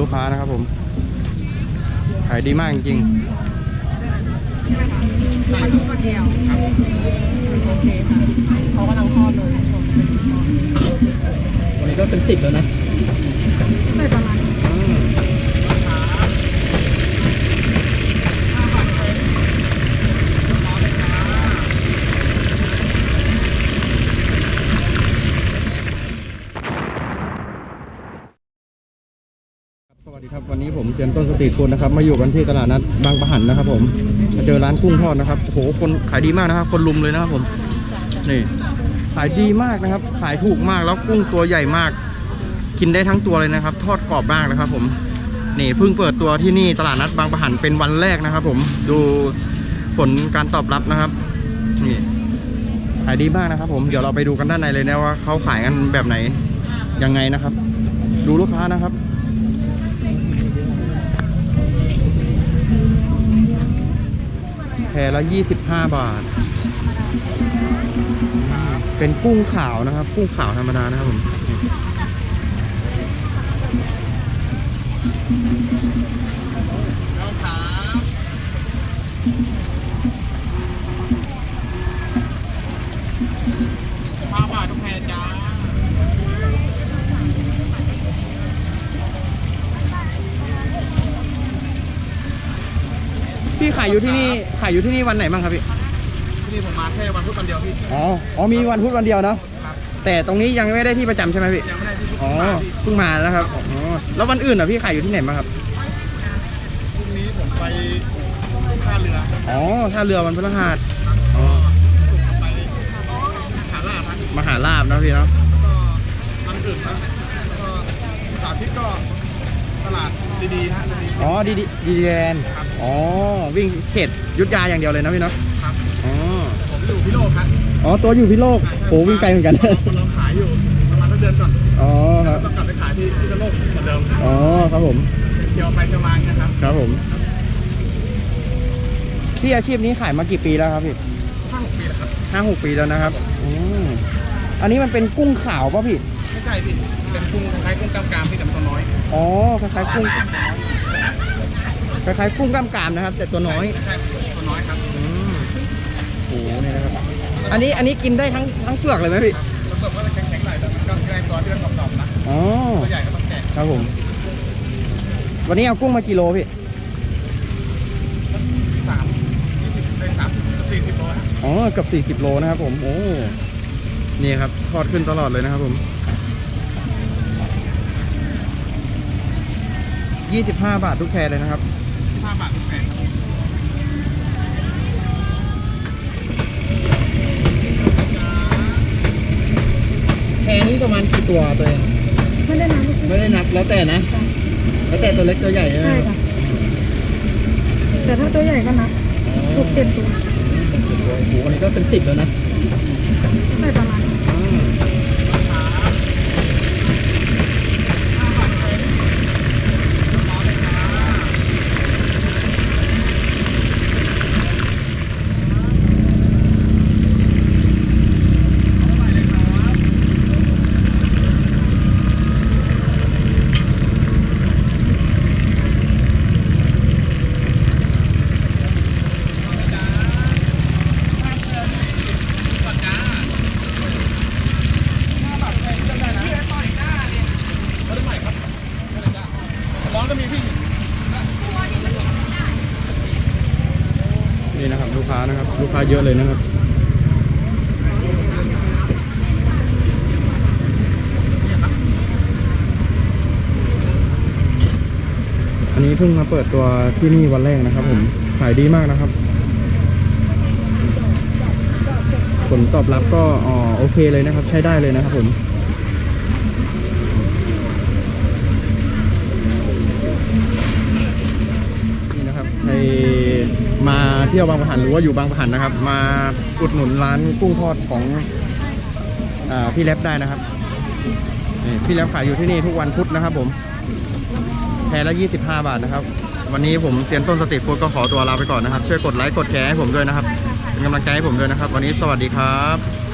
ลูกค้านะครับผมขายดีมากจริงมันทุกวันเดียวครับโอเคค่ะเขากำลังทอดเลยชมเป็นทอดวันนี้ก็เป็นสิบแล้วนะ ได้ประมาณนี้ สวัสดี ครับวันนี้ผมเซียนต้นสตรีทฟู้ดนะครับมาอยู่กันที่ตลาดนัดบางประหันนะครับ ผมมาเจอร้านกุ้งทอดนะครับโอ้โหคนขายดีมากนะครับ คนลุมเลยนะครับผมนี่ขายดีมากนะครับ ขายถูกมากแล้วกุ้งตัวใหญ่มาก กินได้ทั้งตัวเลยนะครับ ทอดกรอบมากนะครับ ผมนี่เพิ่งเปิดตัวที่นี่ตลาดนัดบางประหันเป็นวันแรกนะครับ ผมดูผลการตอบรับนะครับนี่ขายดีมากนะครับ ผมเดี๋ยวเราไปดูกันด้านในเลยนะว่าเขาขายกันแบบไหนยังไงนะครับ ดูลูกค้านะครับ แพละ25บาท เป็นกุ้งขาวนะครับ กุ้งขาวธรรมดานะครับผมห้าบาททุกแพรจ้า พี่ขายอยู่ที่นี่ขายอยู่ที่นี่วันไหนบ้างครับพี่ ที่นี่ผมมาแค่วันพุธวันเดียวพี่ อ๋อ อ๋อมีวันพุธวันเดียวเนาะครับแต่ตรงนี้ยังไม่ได้ที่ประจำใช่ไหมพี่ ยังไม่ได้ที่อ๋อมาพี่เพิ่งมาแล้วครับ อ๋อ แล้ววันอื่นอะพี่ขายอยู่ที่ไหนบ้างครับ พรุ่งนี้ผมไปท่าเรืออ๋อท่าเรือวันพฤหัส อ๋อสุกร์ไปหาลาบครับมหาลาบนะพี่เนาะ แล้วก็วันอื่นครับแล้วก็เสาร์อาทิตย์ก็ตลาดดีๆฮะ ดีอ๋อดีดีดีแลนด์ครับ อ๋อ วิ่งเขตยุทธยาอย่างเดียวเลยนะพี่เนาะๆครับ อ๋อ ผมอยู่พิโลกครับอ๋อ ตัวอยู่พิโลกโหวิ่งไกลเหมือนกันเราเราขายอยู่ประมาณสักเดือนก่อนอ๋อครับต้องกลับไปขายที่พิโลกเหมือนเดิมอ๋อ ครับผม เที่ยวไปเที่ยวมาอย่างเงี้ยครับครับผม พี่อาชีพนี้ขายมากี่ปีแล้วครับพี่ห้าหกปีแล้วครับ ห้าหกปีแล้วนะครับอืมอันนี้มันเป็นกุ้งขาวป่ะพี่ ไม่ใช่พี่เป็นกุ้งคล้ายๆกุ้งกำกามพี่แต่มันตัวน้อยอ๋อคล้ายๆกุ้ง คล้ายๆกุ้งกล้ามกรามนะครับ แต่ตัวน้อยไม่ใช่ตัวน้อยครับอืมโอ้โหนี่นะครับ อันนี้อันนี้กินได้ทั้งทั้งเปลือกเลยไหมพี่มันแบบว่าแข็งๆหน่อยแต่มันก็แรงตัวที่มันกรอบๆนะอ๋อตัวใหญ่ก็ต้องแกะครับผม วันนี้เอากุ้งมากี่โลพี่สามยี่สิบไปสามสิบสี่สิบโลฮะอ๋อเกับ40โลนะครับผมโอ้นี่ครับทอดขึ้นตลอดเลยนะครับผม25 บาททุกแพรเลยนะครับ ห้าบาททุกแผ่นครับแพรนี้ประมาณกี่ตัวตัวเองไม่ได้นะลูกไม่ได้นับแล้วแต่นะ แล้วแต่ตัวเล็กตัวใหญ่ใช่ไหมใช่ค่ะ แต่ถ้าตัวใหญ่ก็นับหกเจ็ดตัวโอ้โหอันนี้ก็เป็นสิบแล้วนะ ได้ประมาณนี้ ร้อน ก็มีพี่นี่นะครับลูกค้านะครับ ลูกค้าเยอะเลยนะครับอันนี้เพิ่งมาเปิดตัวที่นี่วันแรกนะครับ ผมขายดีมากนะครับ ผลตอบรับก็อ๋อโอเคเลยนะครับ ใช้ได้เลยนะครับผม นี่นะครับใครมาเที่ยวบางประหันหรือว่าอยู่บางประหันนะครับ มาอุดหนุนร้านกุ้งทอดของอพี่แรปได้นะครับนี่พี่แล็บขายอยู่ที่นี่ทุกวันพุธนะครับ ผมแพรละ 25 บาทนะครับ วันนี้ผมเซียนต้นสตรีทฟู้ดก็ขอตัวลาไปก่อนนะครับ ช่วยกดไลค์กดแชร์ให้ผมด้วยนะครับ เป็นกำลังใจให้ผมด้วยนะครับ วันนี้สวัสดีครับ